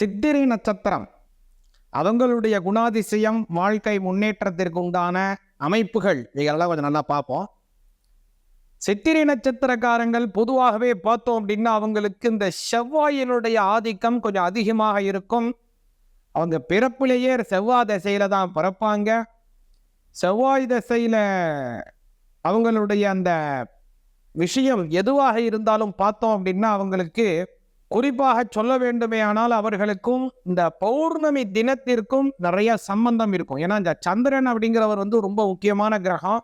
சித்திரை நட்சத்திரம். அவங்களுடைய குணாதிசயம் வாழ்க்கை முன்னேற்றத்திற்கு உண்டான அமைப்புகள். இதெல்லாம் கொஞ்சம் நல்லா பார்ப்போம். சித்திரை நட்சத்திரக்காரங்கள் பொதுவாகவே பார்த்தோம் அப்படின்னா அவங்களுக்கு இந்த செவ்வாயினுடைய ஆதிக்கம் கொஞ்சம் அதிகமாக இருக்கும். அவங்க பிறப்பிலேயே செவ்வாய் திசையில தான் பிறப்பாங்க. செவ்வாய் திசையில அவங்களுடைய அந்த விஷயம் எதுவாக இருந்தாலும் பார்த்தோம் அப்படின்னா அவங்களுக்கு குறிப்பாக சொல்ல வேண்டுமே ஆனால் அவர்களுக்கும் இந்த பௌர்ணமி தினத்திற்கும் நிறைய சம்பந்தம் இருக்கும். ஏன்னா இந்த சந்திரன் அப்படிங்கிறவர் வந்து ரொம்ப முக்கியமான கிரகம்.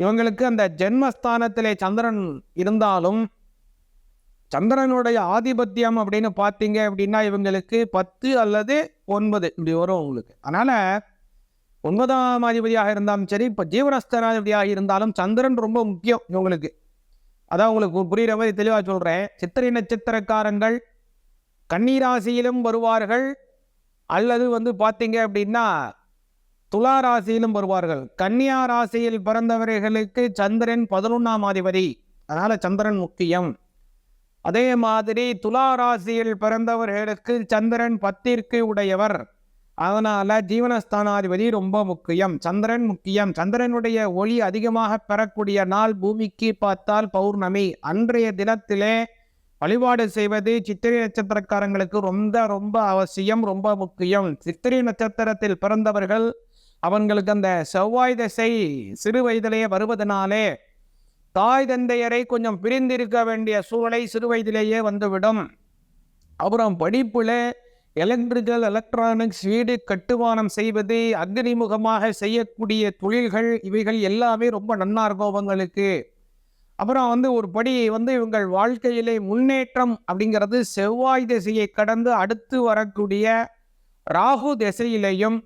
இவங்களுக்கு அந்த ஜென்மஸ்தானத்திலே சந்திரன் இருந்தாலும் சந்திரனுடைய ஆதிபத்தியம் அப்படின்னு பார்த்தீங்க அப்படின்னா இவங்களுக்கு பத்து அல்லது ஒன்பது இப்படி வரும் உங்களுக்கு. அதனால ஒன்பதாம் அதிபதியாக இருந்தாலும் சரி இப்போ ஜீவனஸ்தனாதிபதியாக இருந்தாலும் சந்திரன் ரொம்ப முக்கியம் இவங்களுக்கு. அதான் உங்களுக்கு புரிகிற மாதிரி தெளிவாக சொல்கிறேன் சித்திரை நட்சத்திரக்காரங்கள் கன்னிராசியிலும் வருவார்கள். அல்லது வந்து பார்த்தீங்க அப்படின்னா துலா ராசியிலும் வருவார்கள். கன்னியா ராசியில் பிறந்தவர்களுக்கு சந்திரன் பதினொன்றாம் அதிபதி. அதனால் சந்திரன் முக்கியம். அதே மாதிரி துலா ராசியில் பிறந்தவர்களுக்கு சந்திரன் பத்திற்கு உடையவர். அதனால் ஜீவனஸ்தானாதிபதி ரொம்ப முக்கியம். சந்திரன் முக்கியம். சந்திரனுடைய ஒளி அதிகமாக பெறக்கூடிய நாள் பூமிக்கு பார்த்தால் பௌர்ணமி. அன்றைய தினத்திலே வழிபாடு செய்வது சித்திரை நட்சத்திரக்காரங்களுக்கு ரொம்ப ரொம்ப அவசியம் ரொம்ப முக்கியம். சித்திரை நட்சத்திரத்தில் பிறந்தவர்கள் அவங்களுக்கு அந்த செவ்வாய் தசை சிறு வயதிலேயே வருவதனாலே தாய் தந்தையரை கொஞ்சம் பிரிந்திருக்க வேண்டிய சூழலை சிறு வயதிலேயே வந்துவிடும். அப்புறம் படிப்பில் எலக்ட்ரிக்கல் எலக்ட்ரானிக்ஸ் வீடு கட்டுமானம் செய்வது அக்னிமுகமாக செய்யக்கூடிய தொழில்கள் இவைகள் எல்லாமே ரொம்ப நன்னா இருக்கும் அவங்களுக்கு அப்புறம் வந்து ஒரு படி வந்து இவங்கள் வாழ்க்கையிலே முன்னேற்றம் அப்படிங்கிறது செவ்வாய் திசையை கடந்து அடுத்து வரக்கூடிய ராகு திசையிலையும்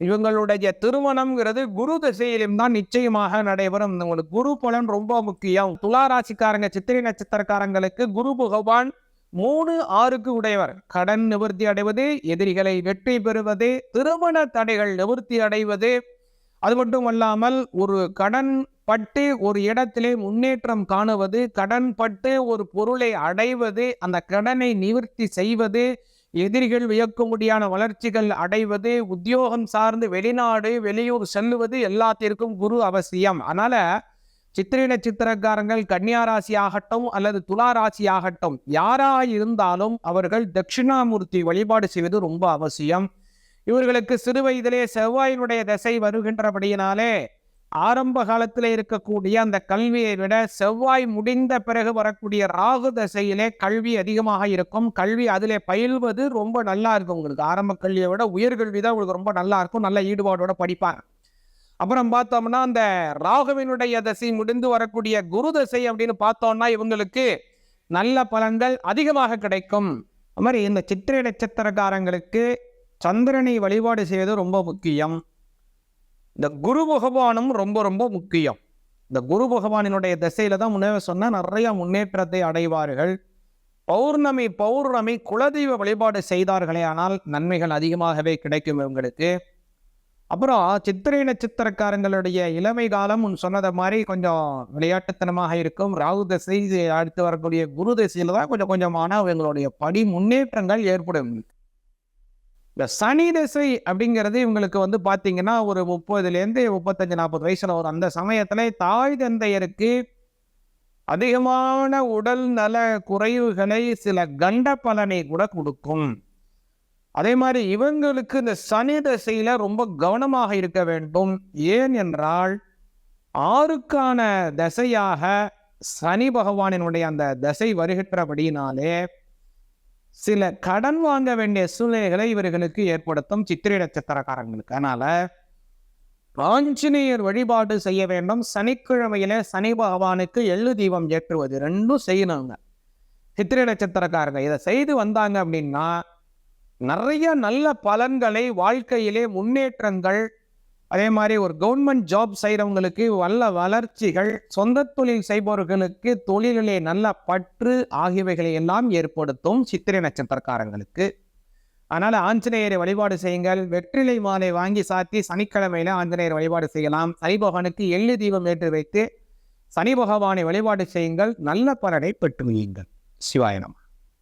இவங்களுடைய திருமணம்ங்கிறது குரு திசையிலும் தான் நிச்சயமாக நடைபெறும். உங்களுக்கு குரு பலன் ரொம்ப முக்கியம். துலா ராசிக்காரங்க சித்திரை நட்சத்திரக்காரங்களுக்கு குரு பகவான் மூணு ஆறுக்கு உடையவர். கடன் நிவர்த்தி அடைவது எதிரிகளை வெற்றி பெறுவது திருமண தடைகள் நிவர்த்தி அடைவது. அது மட்டும் அல்லாமல் ஒரு கடன் பட்டு ஒரு இடத்திலே முன்னேற்றம் காணுவது கடன் பட்டு ஒரு பொருளை அடைவது அந்த கடனை நிவர்த்தி செய்வது எதிரிகள் வியக்கும்படியான வளர்ச்சிகள் அடைவது உத்தியோகம் சார்ந்து வெளிநாடு வெளியூர் செல்லுவது எல்லாத்திற்கும் குரு அவசியம். அதனால சித்திரை நட்சத்திரக்காரங்கள் கன்னியா ராசி ஆகட்டும் அல்லது துலா ராசி ஆகட்டும் யாராக இருந்தாலும் அவர்கள் தட்சிணாமூர்த்தி வழிபாடு செய்வது ரொம்ப அவசியம். இவர்களுக்கு சிறு வயதிலே செவ்வாயினுடைய தசை வருகின்றபடியினாலே ஆரம்ப காலத்தில் இருக்கக்கூடிய அந்த கல்வியை விட செவ்வாய் முடிந்த பிறகு வரக்கூடிய ராகு தசையிலே கல்வி அதிகமாக இருக்கும். கல்வி அதிலே பயில்வது ரொம்ப நல்லா இருக்கும். உங்களுக்கு ஆரம்ப கல்வியை விட உயர்கல்வி தான் உங்களுக்கு ரொம்ப நல்லா இருக்கும். நல்ல ஈடுபாடோட படிப்பாங்க. அப்புறம் பார்த்தோம்னா அந்த ராகுவினுடைய தசை முடிந்து வரக்கூடிய குரு தசை அப்படின்னு பார்த்தோம்னா இவங்களுக்கு நல்ல பலன்கள் அதிகமாக கிடைக்கும். அது மாதிரி இந்த சித்திரை நட்சத்திரக்காரங்களுக்கு சந்திரனை வழிபாடு செய்வது ரொம்ப முக்கியம். இந்த குரு பகவானும் ரொம்ப ரொம்ப முக்கியம். இந்த குரு பகவானினுடைய திசையில தான் முன்னே சொன்னால் நிறைய முன்னேற்றத்தை அடைவார்கள். பௌர்ணமி பௌர்ணமி குலதெய்வ வழிபாடு செய்தார்களே ஆனால் நன்மைகள் அதிகமாகவே கிடைக்கும் இவங்களுக்கு. அப்புறம் சித்திரை நட்சத்திரக்காரங்களுடைய இளமை காலம் உன் சொன்னதை மாதிரி கொஞ்சம் விளையாட்டுத்தனமாக இருக்கும். ராகு தசை அடுத்து வரக்கூடிய குரு தசையில் தான் கொஞ்சம் கொஞ்சமான இவங்களுடைய படி முன்னேற்றங்கள் ஏற்படும். இந்த சனி திசை அப்படிங்கிறது இவங்களுக்கு வந்து பார்த்தீங்கன்னா ஒரு முப்பதுலேருந்து முப்பத்தஞ்சு நாற்பது வயசில் வரும். அந்த சமயத்தில் தாய் தந்தையருக்கு அதிகமான உடல் நல குறைவுகளை சில கண்ட பலனை கூட கொடுக்கும். அதே மாதிரி இவங்களுக்கு இந்த சனி தசையில ரொம்ப கவனமாக இருக்க வேண்டும். ஏன் என்றால் ஆறுக்கான தசையாக சனி பகவானினுடைய அந்த தசை வருகின்றபடியினாலே சில கடன் வாங்க வேண்டிய சூழ்நிலைகளை இவர்களுக்கு ஏற்படுத்தும் சித்திரை நட்சத்திரக்காரங்களுக்கு அதனால ஆஞ்சநேயர் வழிபாடு செய்ய வேண்டும். சனிக்கிழமையில சனி பகவானுக்கு எள்ளு தீபம் ஏற்றுவது ரெண்டும் செய்யணுங்க. சித்திரை நட்சத்திரக்காரங்க இதை செய்து வந்தாங்க அப்படின்னா நிறைய நல்ல பலன்களை வாழ்க்கையிலே முன்னேற்றங்கள் அதே மாதிரி ஒரு கவர்மெண்ட் ஜாப் செய்கிறவங்களுக்கு நல்ல வளர்ச்சிகள் சொந்த தொழில் செய்பவர்களுக்கு தொழிலிலே நல்ல பற்று ஆகியவைகளை எல்லாம் ஏற்படுத்தும் சித்திரை நட்சத்திரக்காரங்களுக்கு. அதனால் ஆஞ்சநேயரை வழிபாடு செய்யுங்கள். வெற்றிலை மாலை வாங்கி சாத்தி சனிக்கிழமையில ஆஞ்சநேயர் வழிபாடு செய்யலாம். சனி பகவானுக்கு எள்ளு தீபம் ஏற்றி வைத்து சனி பகவானை வழிபாடு செய்யுங்கள். நல்ல பலனை பெற்று வையுங்கள். சிவாயனம்